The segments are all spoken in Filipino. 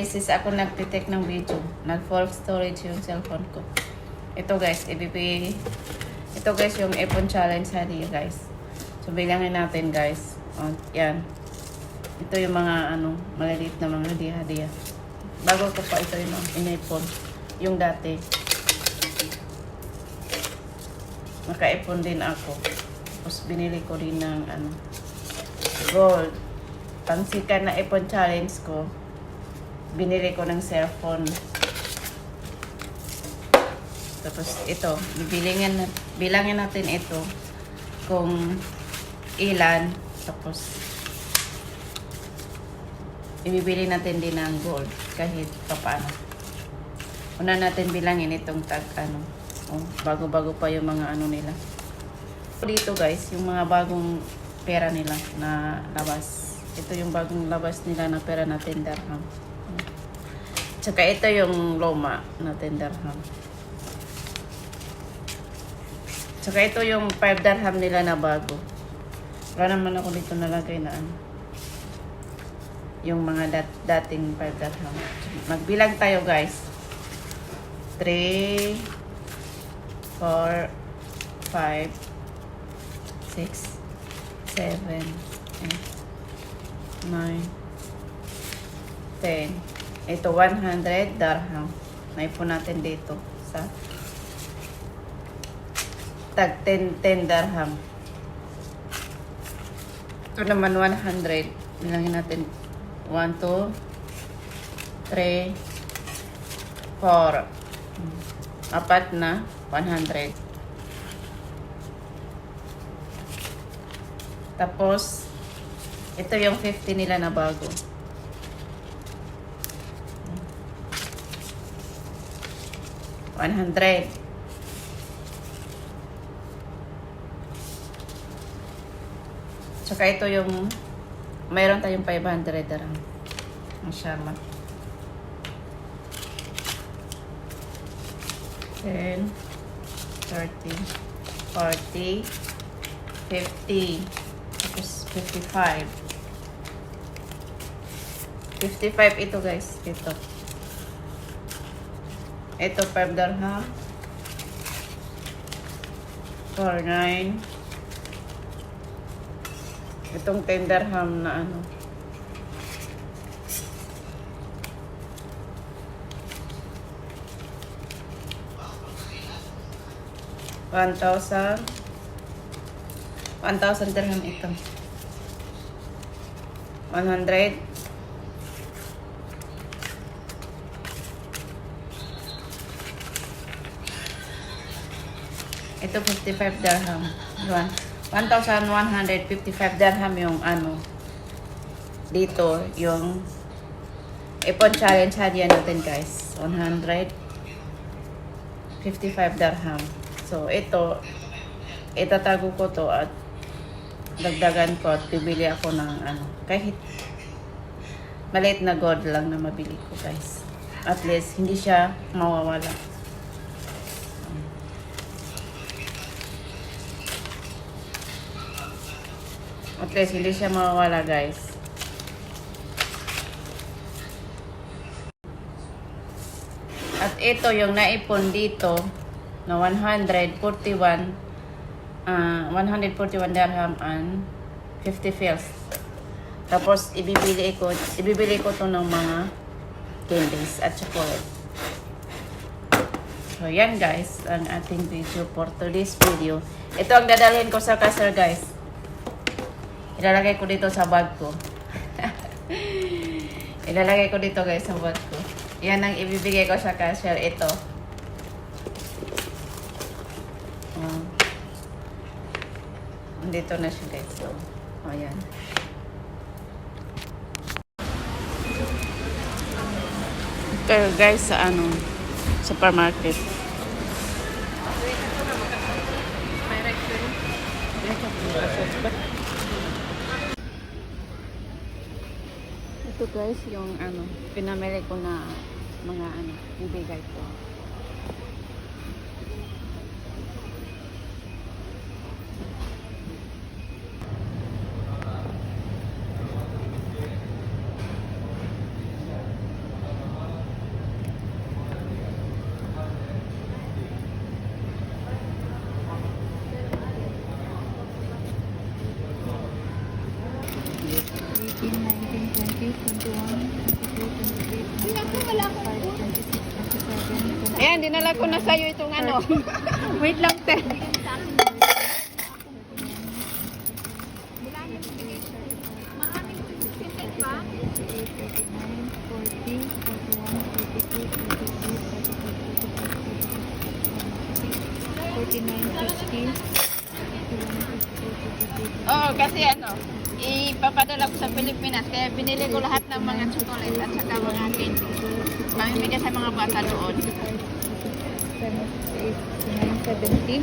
beses ako nagtitek ng video. Nag-full storage yung cellphone ko. Ito guys, ibibigay. Ito guys, yung iPhone challenge hadiah guys. So, bilangin natin guys. O, yan. Ito yung mga ano, maliliit na mga hadiah-hadiah. Bago ko pa ito yung in-iPhone. Yung dati. Naka-iPhone din ako. Tapos binili ko din ng ano, gold. Pangsikan na iPhone challenge ko, binili ko ng cellphone. Tapos ito, bibilingin bilangin natin ito kung ilan. Tapos ibibili natin din ng gold kahit paano. Una natin bilangin itong tag ano. Oh, bago-bago pa yung mga ano nila. Dito guys, yung mga bagong pera nila na labas. Ito yung bagong labas nila na pera na 10 dirham. Tsaka ito yung loma na 10 dirham. Tsaka ito yung 5 dirham nila na bago. Wala naman ako dito nalagay na ano. Yung mga dat dating 5 dirham. Magbilang tayo guys. 3 4 5 6 7 8 9 10 Ito 100 dirham. Naipon natin dito sa tag 10 10 dirham. Ito naman 100. Bilangin natin 1 2 3 4 apat na 100. Tapos, ito yung 50 nila na bago. One hundred. Tsaka ito yung mayroon tayong 500 dirham. Mashallah. 10, 30, 40, 50, tapos 55. 55 ito guys, ito. Ito 5 dirham. 49. Itong 10 dirham na ano. One thousand. One thousand dirham ito. One hundred. Ito 55 dirham. Yun. 1,155 dirham yung ano. Dito, yung Ipon challenge hadiah natin guys. 155 dirham. So, ito, itatago ko to at dagdagan ko at bibili ako ng ano, kahit maliit na gold lang na mabili ko guys. At least, hindi siya mawawala. At least, hindi siya mawawala guys. At ito yung naipon dito na 141 ah 141 dirham and 50 fils. Tapos ibibili ko ibibili ko to ng mga candies at chocolate. So yan guys, ang ating video for today's video. Ito ang dadalhin ko sa cashier guys. Ilalagay ko dito sa bag ko. Ilalagay ko dito guys sa bag ko. Yan ang ibibigay ko sa cashier. Ito. Um, dito na siya guys. So, oh, yan. Pero guys, sa ano, supermarket. Ito guys, yung ano, pinamili ko na mga ano, bibigay ko. Padala ko na sa'yo itong ano. Wait lang, te. Oo, kasi ano, ipapadala ko sa Pilipinas. Kaya binili ko lahat ng mga chocolate at saka mga candy. Mamimigay sa mga bata doon. 70, 71,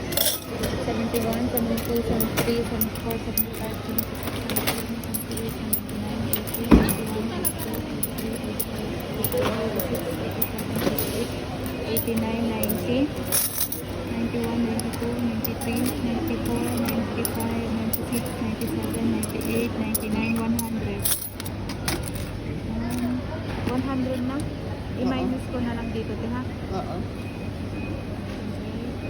72, 73, 74, 75, 89, 90, 91, 92, 93, 94, 95, 96, 97, 98, 99, 100. 100 na. I-minus ko na lang dito, te, ha? Oo.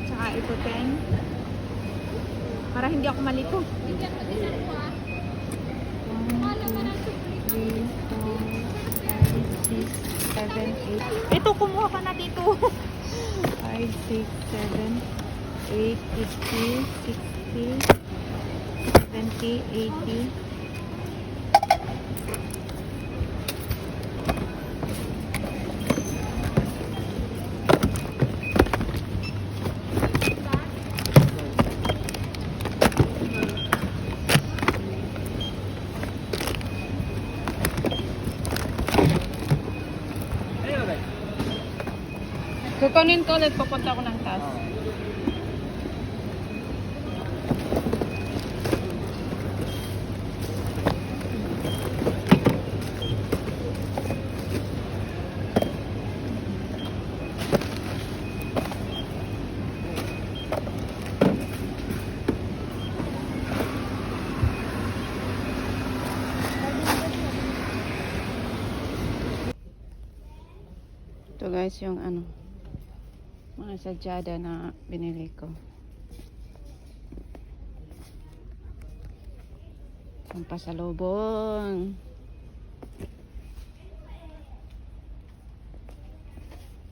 At saka ito 10. Para hindi ako malito. 1, 2, 3, 4, 5, 6, 7, 8. Ito, kumuha ka na dito. 5, 6, 7, 8, 50, 60, 70, 80. Kukunin ko ulit, pupunta ko ng taas. Guys yung ano mga sadyada na binili ko. Pampasalubong.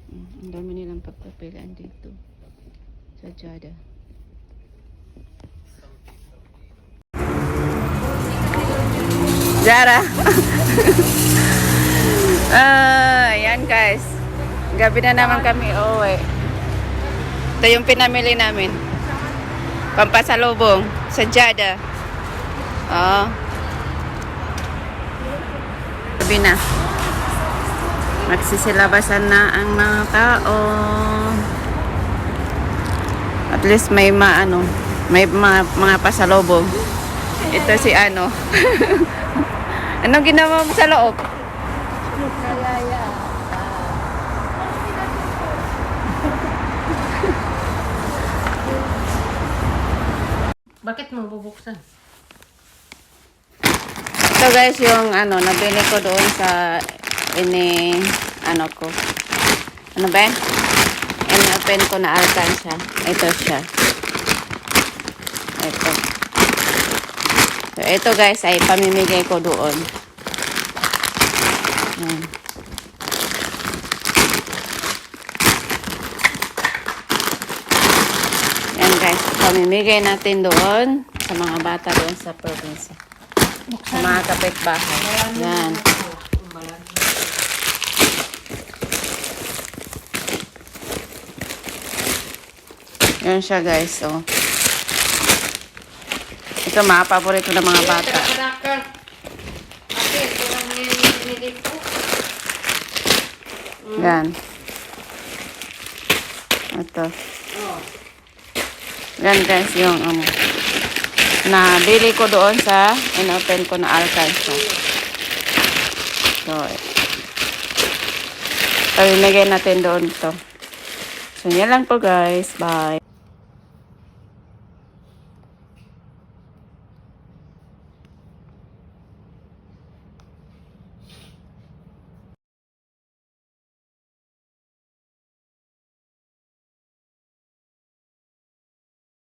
Mm, Ang dami nilang pagpapilian dito. Sadyada. Zara. Ah, ayan guys. Gabi na naman kami uuwi. Ito yung pinamili namin. Pampasalubong. Sadyada. Oo. Gabi na. Magsisilabasan na ang mga tao. At least may maano, may mga, mga pasalubong. Ito si ano. Anong ginawa mo sa loob? Bakit mo bubuksan? Ito guys yung ano, nabili ko doon sa ini ano ko. Ano ba? In-open ko na alkansya. Ito siya. Ito. So, ito guys ay pamimigay ko doon. Yan. Yan guys, pamimigay natin doon sa mga bata doon sa probinsya. Sa mga kapitbahay. Yan. Yan siya guys, oh. Ito mga paborito ng mga bata. Yan. Ito. Oh. Yan guys, yung ano. Nabili ko doon sa in-open ko na alkansya. So, pamimigay natin doon to. So, yan lang po guys. Bye.